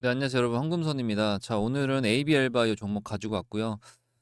네, 안녕하세요, 여러분. 황금선입니다. 자, 오늘은 ABL 바이오 종목 가지고 왔고요.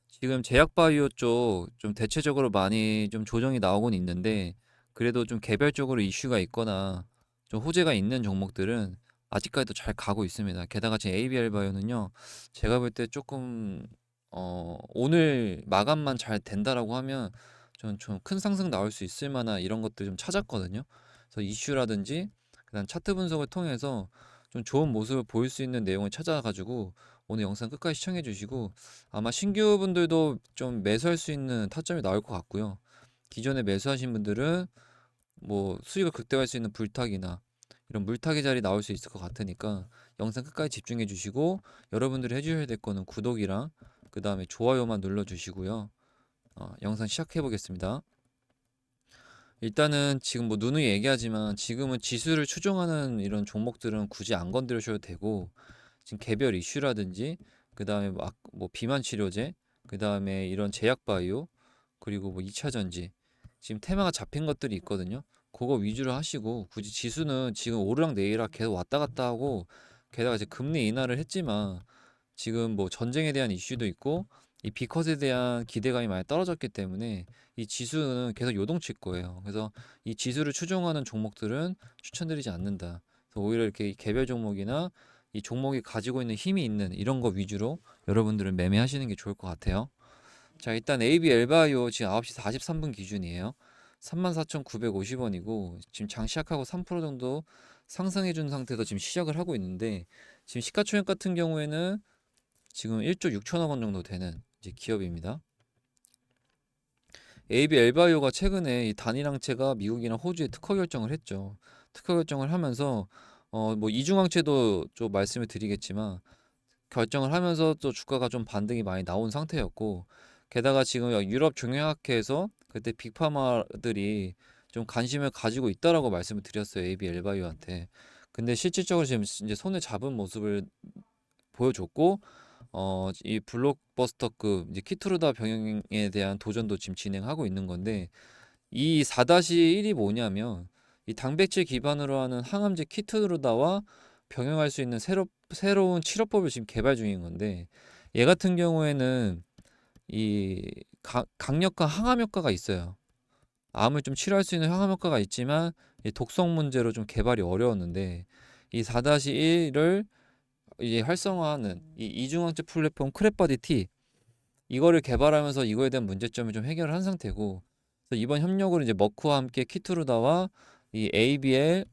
지금 제약 바이오 쪽 좀 대체적으로 많이 좀 조정이 나오곤 있는데, 그래도 좀 개별적으로 이슈가 있거나 좀 호재가 있는 종목들은 아직까지도 잘 가고 있습니다. 게다가 지금 ABL 바이오는요, 제가 볼 때 조금, 어, 오늘 마감만 잘 된다라고 하면 좀좀큰 상승 나올 수 있을 만한 이런 것들 좀 찾았거든요. 그래서 이슈라든지, 그다음 차트 분석을 통해서 좀 좋은 모습을 보일 수 있는 내용을 찾아가지고 오늘 영상 끝까지 시청해 주시고 아마 신규 분들도 좀 매수할 수 있는 타점이 나올 것 같고요. 기존에 매수하신 분들은 뭐 수익을 극대화할 수 있는 불탁이나 이런 물타기 자리 나올 수 있을 것 같으니까 영상 끝까지 집중해 주시고 여러분들이 해주셔야 될 거는 구독이랑 그 다음에 좋아요만 눌러 주시고요. 어, 영상 시작해 보겠습니다. 일단은 지금 뭐 누누이 얘기하지만 지금은 지수를 추종하는 이런 종목들은 굳이 안 건드려셔도 되고 지금 개별 이슈라든지 그 다음에 막 뭐 비만 치료제 그 다음에 이런 제약 바이오 그리고 뭐 2차 전지 지금 테마가 잡힌 것들이 있거든요. 그거 위주로 하시고 굳이 지수는 지금 오르락 내리락 계속 왔다 갔다 하고 게다가 이제 금리 인하를 했지만 지금 뭐 전쟁에 대한 이슈도 있고 이 비컷에 대한 기대감이 많이 떨어졌기 때문에 이 지수는 계속 요동칠 거예요. 그래서 이 지수를 추종하는 종목들은 추천드리지 않는다. 그래서 오히려 이렇게 개별 종목이나 이 종목이 가지고 있는 힘이 있는 이런 거 위주로 여러분들은 매매하시는 게 좋을 것 같아요. 자, 일단 AB 엘바이오 지금 9시 43분 기준이에요. 34,950원이고 지금 장 시작하고 3% 정도 상승해 준 상태에서 지금 시작을 하고 있는데 지금 시가총액 같은 경우에는 지금 1조 6천억 원 정도 되는 이제 기업입니다. AB 엘바이오가 최근에 이 단일항체가 미국이나 호주에 특허 결정을 했죠. 특허 결정을 하면서 어 뭐 이중항체도 좀 말씀을 드리겠지만 결정을 하면서 또 주가가 좀 반등이 많이 나온 상태였고 게다가 지금 유럽 종양학회에서 그때 빅파마들이 좀 관심을 가지고 있다라고 말씀을 드렸어요. AB 엘바이오한테. 근데 실질적으로 지금 이제 손에 잡은 모습을 보여줬고 어, 이 블록버스터급 이제 키트루다 병행에 대한 도전도 지금 진행하고 있는 건데 이 4-1이 뭐냐면 이 단백질 기반으로 하는 항암제 키트루다와 병행할 수 있는 새로, 새로운 치료법을 지금 개발 중인 건데 얘 같은 경우에는 이 가, 강력한 항암 효과가 있어요. 암을 좀 치료할 수 있는 항암 효과가 있지만 이 독성 문제로 좀 개발이 어려웠는데 이 4-1을 이제 활성화하는 이 이중항체 플랫폼 크랩바디 T 이거를 개발하면서 이거에 대한 문제점을 좀 해결을 한 상태고 그래서 이번 협력으로 이제 머크와 함께 키트루다와 이 ABL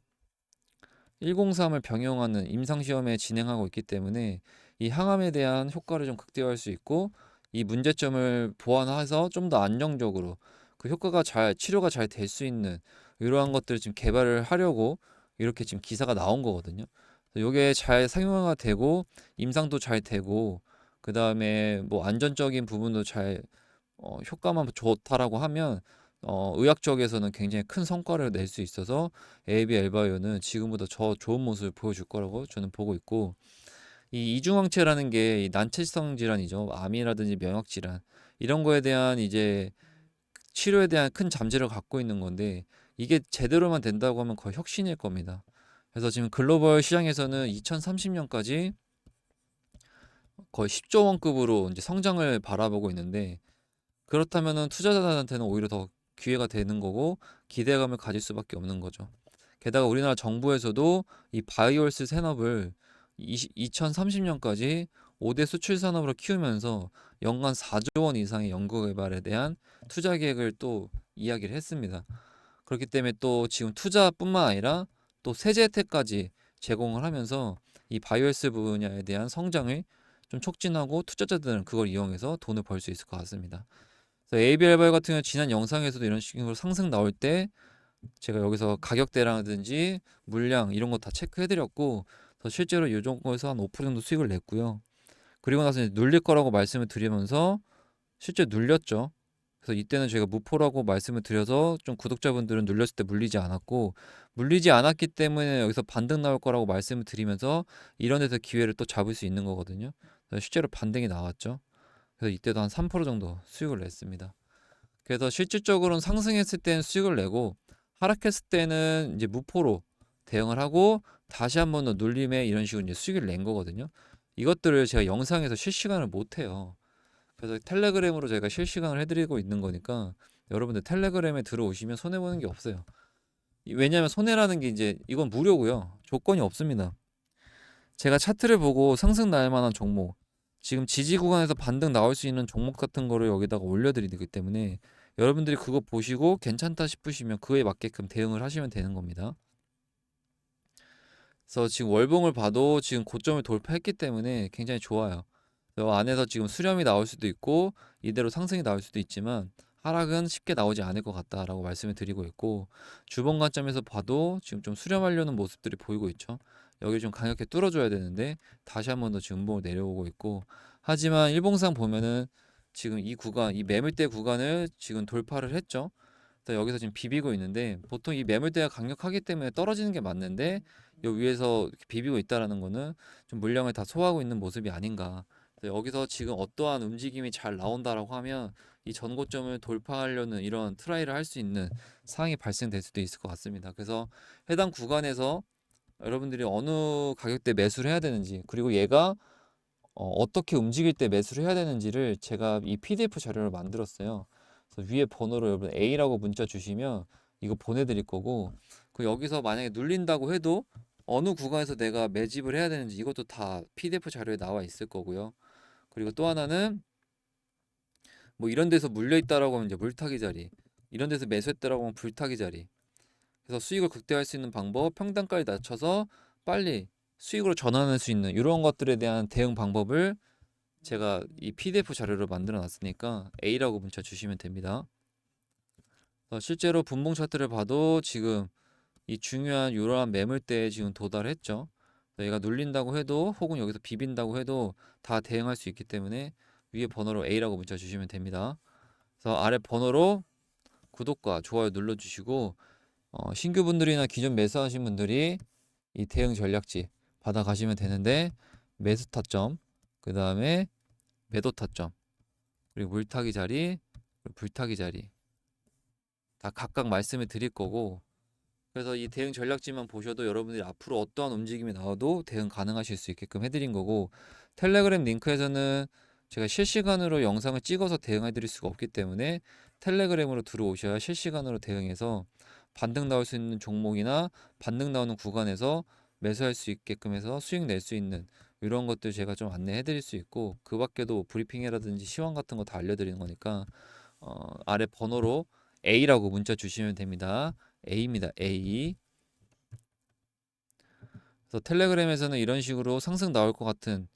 103을 병용하는 임상 시험에 진행하고 있기 때문에 이 항암에 대한 효과를 좀 극대화할 수 있고 이 문제점을 보완해서 좀 더 안정적으로 그 효과가 잘 치료가 잘 될 수 있는 이러한 것들을 지금 개발을 하려고 이렇게 지금 기사가 나온 거거든요. 요게 잘 상용화가 되고 임상도 잘 되고 그 다음에 뭐 안전적인 부분도 잘 어, 효과만 좋다라고 하면 어, 의학 쪽에서는 굉장히 큰 성과를 낼 수 있어서 AB 엘바이오는 지금보다 더 좋은 모습을 보여줄 거라고 저는 보고 있고 이 이중항체라는 게 난치성 질환이죠. 암이라든지 명역 질환 이런 거에 대한 이제 치료에 대한 큰 잠재를 갖고 있는 건데 이게 제대로만 된다고 하면 거의 혁신일 겁니다. 그래서 지금 글로벌 시장에서는 2030년까지 거의 10조 원급으로 이제 성장을 바라보고 있는데 그렇다면은 투자자들한테는 오히려 더 기회가 되는 거고 기대감을 가질 수밖에 없는 거죠. 게다가 우리나라 정부에서도 이 바이오스 산업을 2030년까지 5대 수출 산업으로 키우면서 연간 4조 원 이상의 연구 개발에 대한 투자 계획을 또 이야기를 했습니다. 그렇기 때문에 또 지금 투자뿐만 아니라 또 세제 혜택까지 제공을 하면서 이 바이오스 분야에 대한 성장을 좀 촉진하고 투자자들은 그걸 이용해서 돈을 벌 수 있을 것 같습니다. 그래서 ABL발 같은 경우 지난 영상에서도 이런 식으로 상승 나올 때 제가 여기서 가격대라든지 물량 이런 거 다 체크해드렸고 실제로 이 정도에서 한 5% 정도 수익을 냈고요. 그리고 나서 눌릴 거라고 말씀을 드리면서 실제 눌렸죠. 그래서 이때는 저희가 무포라고 말씀을 드려서 좀 구독자분들은 눌렸을 때 물리지 않았고 물리지 않았기 때문에 여기서 반등 나올 거라고 말씀을 드리면서 이런 데서 기회를 또 잡을 수 있는 거거든요. 실제로 반등이 나왔죠. 그래서 이때도 한 3% 정도 수익을 냈습니다. 그래서 실질적으로는 상승했을 때는 수익을 내고 하락했을 때는 이제 무포로 대응을 하고 다시 한 번 더 눌림에 이런 식으로 이제 수익을 낸 거거든요. 이것들을 제가 영상에서 실시간을 못 해요. 그래서 텔레그램으로 제가 실시간을 해드리고 있는 거니까 여러분들 텔레그램에 들어오시면 손해 보는 게 없어요. 이- 왜냐하면 손해라는 게 이제 이건 무료고요. 조건이 없습니다. 제가 차트를 보고 상승 날 만한 종목, 지금 지지 구간에서 반등 나올 수 있는 종목 같은 거를 여기다가 올려드리기 때문에 여러분들이 그거 보시고 괜찮다 싶으시면 그에 맞게끔 대응을 하시면 되는 겁니다. 그래서 지금 월봉을 봐도 지금 고점을 돌파했기 때문에 굉장히 좋아요. 저 안에서 지금 수렴이 나올 수도 있고 이대로 상승이 나올 수도 있지만 하락은 쉽게 나오지 않을 것 같다라고 말씀을 드리고 있고 주봉 관점에서 봐도 지금 좀 수렴하려는 모습들이 보이고 있죠. 여기 좀 강력하게 뚫어줘야 되는데 다시 한 번 더 지금 음봉을 내려오고 있고 하지만 일봉상 보면은 지금 이 구간 이 매물대 구간을 지금 돌파를 했죠. 여기서 지금 비비고 있는데 보통 이 매물대가 강력하기 때문에 떨어지는 게 맞는데 요 위에서 비비고 있다라는 거는 좀 물량을 다 소화하고 있는 모습이 아닌가. 여기서 지금 어떠한 움직임이 잘 나온다라고 하면 이 전고점을 돌파하려는 이런 트라이를 할 수 있는 상황이 발생될 수도 있을 것 같습니다. 그래서 해당 구간에서 여러분들이 어느 가격대 매수를 해야 되는지 그리고 얘가 어, 떻게 움직일 때 매수를 해야 되는지를 제가 이 PDF 자료를 만들었어요. 그래서 위에 번호로 여러분 A라고 문자 주시면 이거 보내드릴 거고 그 여기서 만약에 눌린다고 해도 어느 구간에서 내가 매집을 해야 되는지 이것도 다 PDF 자료에 나와 있을 거고요. 그리고 또 하나는 뭐 이런 데서 물려 있다라고 하면 이제 물타기 자리, 이런 데서 매수했다라고 하면 불타기 자리. 그래서 수익을 극대화할 수 있는 방법, 평단가를 낮춰서 빨리 수익으로 전환할 수 있는 이런 것들에 대한 대응 방법을 제가 이 PDF 자료로 만들어 놨으니까 A라고 문자 주시면 됩니다. 어, 실제로 분봉 차트를 봐도 지금 이 중요한 이러한 매물대에 지금 도달했죠. 얘가 눌린다고 해도 혹은 여기서 비빈다고 해도 다 대응할 수 있기 때문에 위에 번호로 A라고 문자 주시면 됩니다. 그래서 아래 번호로 구독과 좋아요 눌러주시고 어, 신규 분들이나 기존 매수하신 분들이 이 대응 전략지 받아 가시면 되는데 매수 타점, 그 다음에 매도 타점, 그리고 물타기 자리, 그리고 불타기 자리 다 각각 말씀을 드릴 거고 그래서 이 대응 전략지만 보셔도 여러분들이 앞으로 어떠한 움직임이 나와도 대응 가능하실 수 있게끔 해드린 거고 텔레그램 링크에서는 제가 실시간으로 영상을 찍어서 대응해 드릴 수가 없기 때문에 텔레그램으로 들어오셔야 실시간으로 대응해서 반등 나올 수 있는 종목이나 반등 나오는 구간에서 매수할 수 있게끔 해서 수익 낼 수 있는 이런 것들 제가 좀 안내해 드릴 수 있고 그 밖에도 브리핑이라든지 시황 같은 거 다 알려 드리는 거니까 어, 아래 번호로 A라고 문자 주시면 됩니다. A입니다. A. 그래서 텔레그램에서는 이런 식으로 상승 나올 것 같은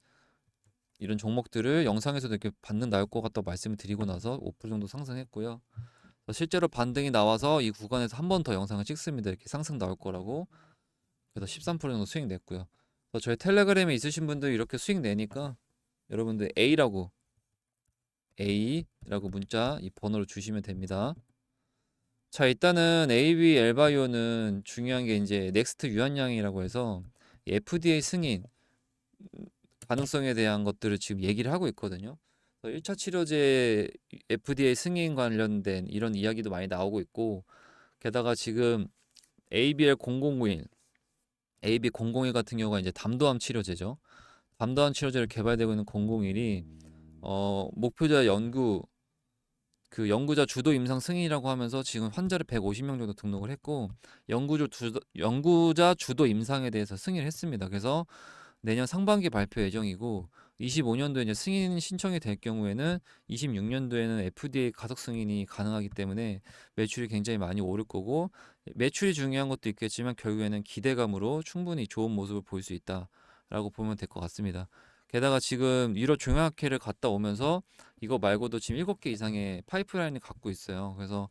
이런 종목들을 영상에서도 이렇게 반등 나올 것 같다고 말씀을 드리고 나서 5% 정도 상승했고요. 실제로 반등이 나와서 이 구간에서 한 번 더 영상을 찍습니다. 이렇게 상승 나올 거라고. 그래서 13% 정도 수익 냈고요. 저희 텔레그램에 있으신 분들 이렇게 수익 내니까 여러분들 A라고 A라고 문자 이 번호로 주시면 됩니다. 자, 일단은 AB 엘바이오는 중요한 게 이제 넥스트 유한량이라고 해서 이 FDA 승인 가능성에 대한 것들을 지금 얘기를 하고 있거든요. 그래서 1차 치료제 FDA 승인 관련된 이런 이야기도 많이 나오고 있고 게다가 지금 ABL 0091 AB 001 같은 경우가 이제 담도암 치료제죠. 담도암 치료제를 개발되고 있는 001이 어, 목표자 연구 그 연구자 주도 임상 승인이라고 하면서 지금 환자를 150명 정도 등록을 했고 연구주 주도, 연구자 주도 임상에 대해서 승인을 했습니다. 그래서 내년 상반기 발표 예정이고 25년도에 이제 승인 신청이 될 경우에는 26년도에는 FDA 가속 승인이 가능하기 때문에 매출이 굉장히 많이 오를 거고 매출이 중요한 것도 있겠지만 결국에는 기대감으로 충분히 좋은 모습을 보일 수 있다라고 보면 될 것 같습니다. 게다가 지금 유럽 종약회를 갔다 오면서 이거 말고도 지금 7개 이상의 파이프라인을 갖고 있어요. 그래서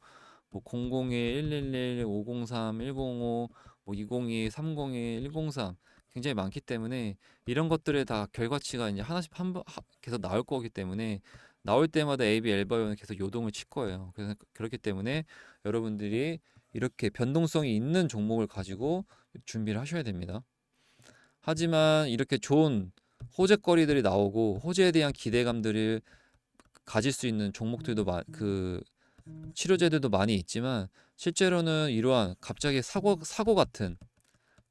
뭐 001, 111, 503, 105, 뭐 202, 301, 103 굉장히 많기 때문에 이런 것들에 다 결과치가 이제 하나씩 한 번 계속 나올 거기 때문에 나올 때마다 AB 엘바이오는 계속 요동을 칠 거예요. 그래서 그렇기 때문에 여러분들이 이렇게 변동성이 있는 종목을 가지고 준비를 하셔야 됩니다. 하지만 이렇게 좋은 호재거리들이 나오고 호재에 대한 기대감들을 가질 수 있는 종목들도 마, 그 치료제들도 많이 있지만 실제로는 이러한 갑자기 사고 사고 같은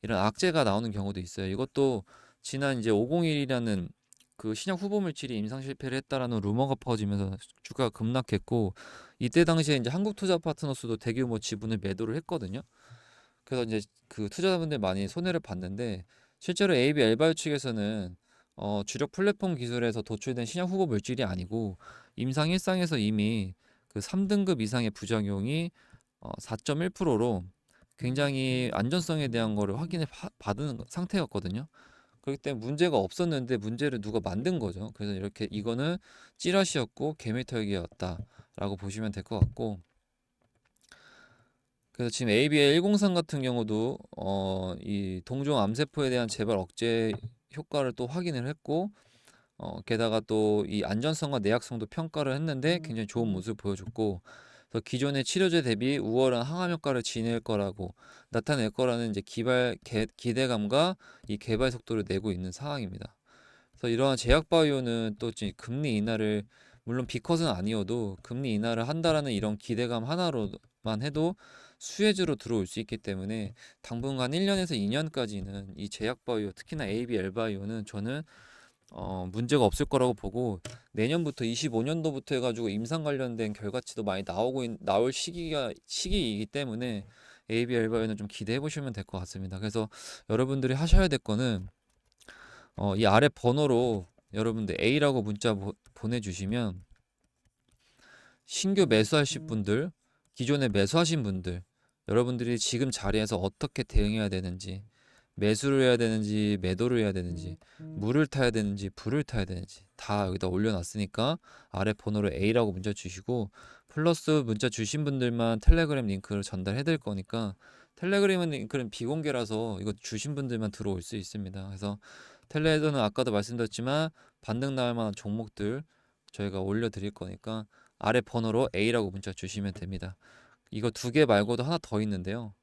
이런 악재가 나오는 경우도 있어요. 이것도 지난 이제 501이라는 그 신약 후보 물질이 임상 실패를 했다라는 루머가 퍼지면서 주가가 급락했고 이때 당시에 이제 한국투자 파트너스도 대규모 지분을 매도를 했거든요. 그래서 이제 그 투자자분들 많이 손해를 봤는데 실제로 AB 엘바이오 측에서는 어, 주력 플랫폼 기술에서 도출된 신약 후보 물질이 아니고 임상 1상에서 이미 그 3등급 이상의 부작용이 어, 4.1%로 굉장히 안전성에 대한 거를 확인을 파- 받은 상태였거든요. 그렇기 때문에 문제가 없었는데 문제를 누가 만든 거죠. 그래서 이렇게 이거는 찌라시였고 개미털기였다라고 보시면 될 것 같고 그래서 지금 ABA 103 같은 경우도 어, 이 동종 암세포에 대한 재발 억제 효과를 또 확인을 했고 어, 게다가 또 이 안전성과 내약성도 평가를 했는데 굉장히 좋은 모습을 보여줬고 그래서 기존의 치료제 대비 우월한 항암 효과를 지닐 거라고 나타낼 거라는 이제 기발 개, 기대감과 이 개발 속도를 내고 있는 상황입니다. 그래서 이러한 제약 바이오는 또 지금 금리 인하를 물론 비컷은 아니어도 금리 인하를 한다라는 이런 기대감 하나로만 해도 수혜주로 들어올 수 있기 때문에 당분간 1년에서 2년까지는 이 제약 바이오 특히나 ABL 바이오는 저는 어, 문제가 없을 거라고 보고 내년부터 25년도부터 해가지고 임상 관련된 결과치도 많이 나오고 있, 나올 시기가 시기이기 때문에 ABL 바이오는 좀 기대해 보시면 될 것 같습니다. 그래서 여러분들이 하셔야 될 거는 어, 이 아래 번호로 여러분들 A라고 문자 보, 보내주시면 신규 매수하실 분들, 기존에 매수하신 분들, 여러분들이 지금 자리에서 어떻게 대응해야 되는지, 매수를 해야 되는지, 매도를 해야 되는지, 물을 타야 되는지, 불을 타야 되는지 다 여기다 올려놨으니까 아래 번호로 A라고 문자 주시고 플러스 문자 주신 분들만 텔레그램 링크를 전달해 드릴 거니까 텔레그램 링크는 비공개라서 이거 주신 분들만 들어올 수 있습니다. 그래서 텔레에서는 아까도 말씀드렸지만 반등 나올 만한 종목들 저희가 올려 드릴 거니까 아래 번호로 A라고 문자 주시면 됩니다. 이거 두 개 말고도 하나 더 있는데요.